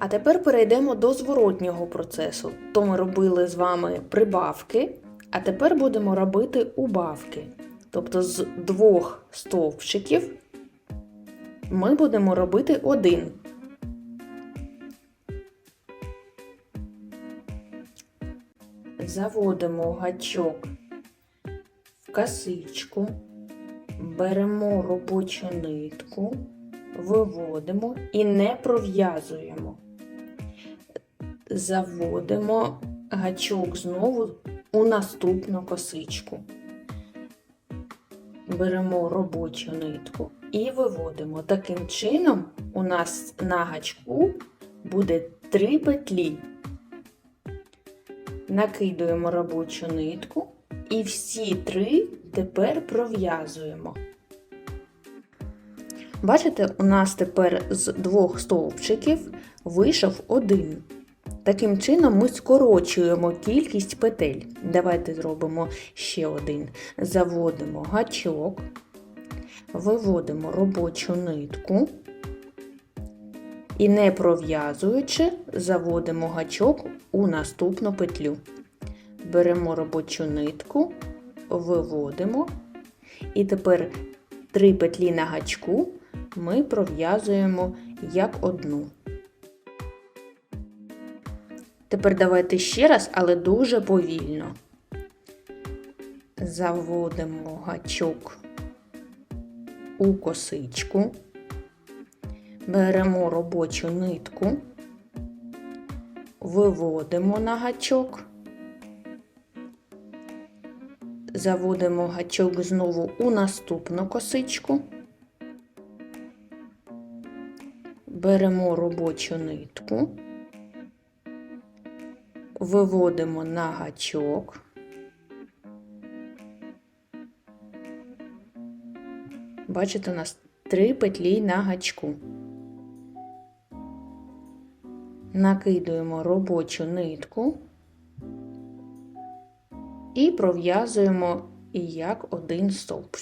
А тепер перейдемо до зворотнього процесу. То ми робили з вами прибавки, а тепер будемо робити убавки. Тобто з двох стовпчиків ми будемо робити один. Заводимо гачок в косичку, беремо робочу нитку, виводимо і не пров'язуємо. Заводимо гачок знову у наступну косичку. Беремо робочу нитку і виводимо. Таким чином, у нас на гачку буде три петлі. Накидуємо робочу нитку і всі три тепер пров'язуємо. Бачите, у нас тепер з двох стовпчиків вийшов один. Таким чином ми скорочуємо кількість петель. Давайте зробимо ще один. Заводимо гачок, виводимо робочу нитку і не пров'язуючи, заводимо гачок у наступну петлю. Беремо робочу нитку, виводимо, і тепер три петлі на гачку ми пров'язуємо як одну. Тепер давайте ще раз, але дуже повільно. Заводимо гачок у косичку, беремо робочу нитку, виводимо на гачок, заводимо гачок знову у наступну косичку, беремо робочу нитку виводимо на гачок. Бачите, у нас три петлі на гачку. Накидуємо робочу нитку і пров'язуємо як один стовпчик.